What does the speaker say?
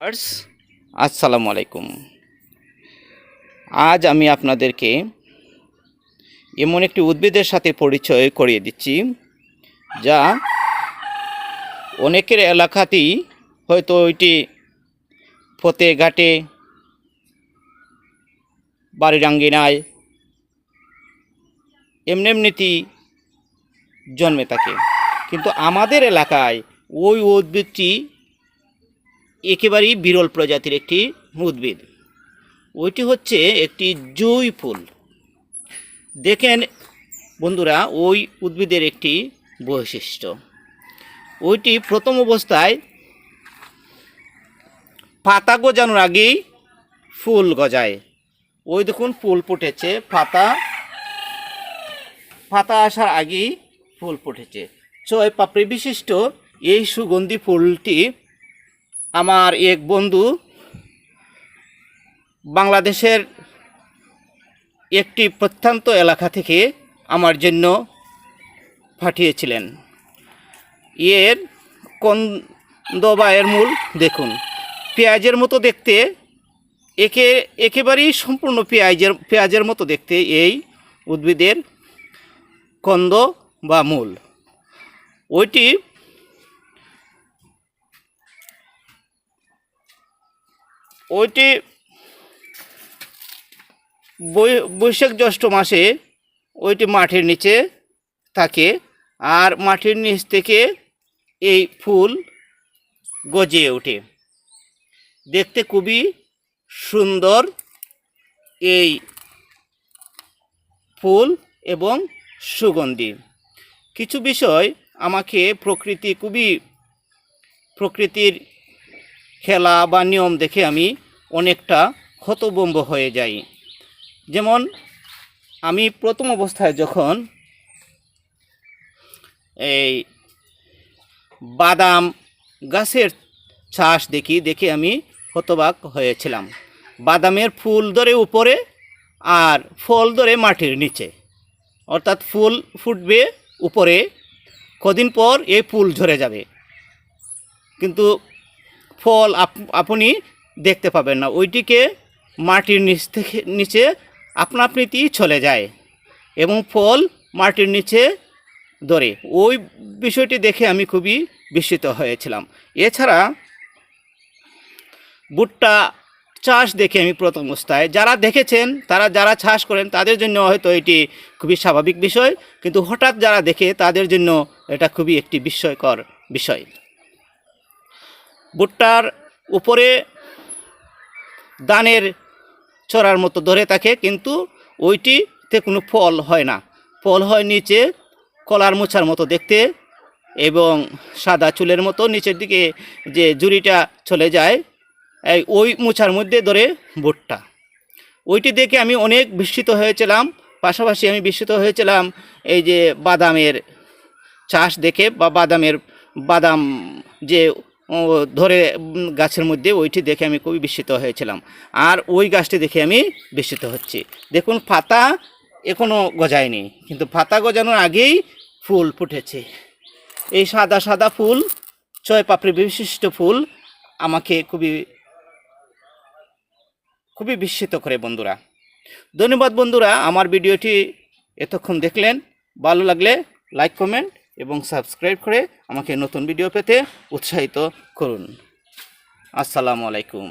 আসসালামু আলাইকুম। আজ আমি আপনাদেরকে এমন একটি উদ্ভিদের সাথে পরিচয় করিয়ে দিচ্ছি, যা অনেকের এলাকাতেই হয়তো ওইটি ফতে ঘাটে, বাড়ির আঙ্গিনায় এমনি এমনিতেই জন্মে থাকে। কিন্তু আমাদের এলাকায় ওই উদ্ভিদটি একেবারেই বিরল প্রজাতির একটি উদ্ভিদ। ওইটি হচ্ছে একটি জুই ফুল। দেখেন বন্ধুরা, ওই উদ্ভিদের একটি বৈশিষ্ট্য। ওইটি প্রথম অবস্থায় পাতা গজানোর আগেই ফুল গজায়। ওই দেখুন, ফুল ফুটেছে, পাতা পাতা আসার আগেই ফুল ফুটেছে। ছয় পাপড়ি বিশিষ্ট এই সুগন্ধি ফুলটি আমার এক বন্ধু বাংলাদেশের একটি প্রত্যন্ত এলাকা থেকে আমার জন্য পাঠিয়েছিলেন। এর কন্দ বা এর মূল দেখুন। পেঁয়াজের মতো দেখতে, একে, একেবারেই সম্পূর্ণ পেঁয়াজের পেঁয়াজের মতো দেখতে এই উদ্ভিদের কন্দ বা মূল। ওইটি ওইটি বৈশাখ জ্যৈষ্ঠ মাসে ওইটি মাটির নিচে থাকে আর মাটির নিচ থেকে এই ফুল গজিয়ে ওঠে। দেখতে খুবই সুন্দর এই ফুল এবং সুগন্ধি। কিছু বিষয় আমাকে প্রকৃতি, খুবই প্রকৃতির খেলা বা নিয়ম দেখে আমি অনেকটা হতবম্ব হয়ে যাই। যেমন, আমি প্রথম অবস্থায় যখন এই বাদাম গাছের চাষ দেখি, দেখে আমি হতবাক হয়েছিলাম। বাদামের ফুল ধরে উপরে আর ফল ধরে মাটির নিচে। অর্থাৎ ফুল ফুটবে উপরে, কদিন পর এই ফুল ঝরে যাবে। কিন্তু ফল আপ- আপনি দেখতে পাবেন না। ওইটিকে মাটির নিচ থেকে, নিচে আপনা আপনিতেই চলে যায় এবং ফল মাটির নিচে ধরে। ওই বিষয়টি দেখে আমি খুবই বিস্মিত হয়েছিলাম। এছাড়া ভুট্টা চাষ দেখে আমি প্রথম অবস্থায়। যারা দেখেছেন, তারা যারা চাষ করেন, তাদের জন্য হয়তো এটি খুবই স্বাভাবিক বিষয়, কিন্তু হঠাৎ যারা দেখে, তাদের জন্য এটা খুবই একটি বিস্ময়কর বিষয়। ভুট্টার উপরে দানের চড়ার মতো ধরে থাকে, কিন্তু ওইটিতে কোনো ফল হয় না। ফল হয় নিচে কলার মোছার মতো দেখতে এবং সাদা চুলের মতো নিচের দিকে যে জুড়িটা চলে যায়, এই ওই মোছার মধ্যে ধরে ভুট্টা। ওইটি দেখে আমি অনেক বিস্মিত হয়েছিলাম। পাশাপাশি আমি বিস্মিত হয়েছিলাম এই যে বাদামের চাষ দেখে বা বাদামের বাদাম যে ধরে গাছের মধ্যে ওইটি দেখে আমি খুবই বিস্মিত হয়েছিলাম। আর ওই গাছটি দেখে আমি বিস্মিত হচ্ছি। দেখুন, পাতা এখনও গজায়নি, কিন্তু পাতা গজানোর আগেই ফুল ফুটেছে। এই সাদা সাদা ফুল, ছয় পাপড়ি বিশিষ্ট ফুল আমাকে খুবই খুবই বিস্মিত করে বন্ধুরা। ধন্যবাদ বন্ধুরা, আমার ভিডিওটি এতক্ষণ দেখলেন। ভালো লাগলে লাইক, কমেন্ট এবং সাবস্ক্রাইব করে আমাকে নতুন ভিডিও পেতে উৎসাহিত করুন। আসসালামু আলাইকুম।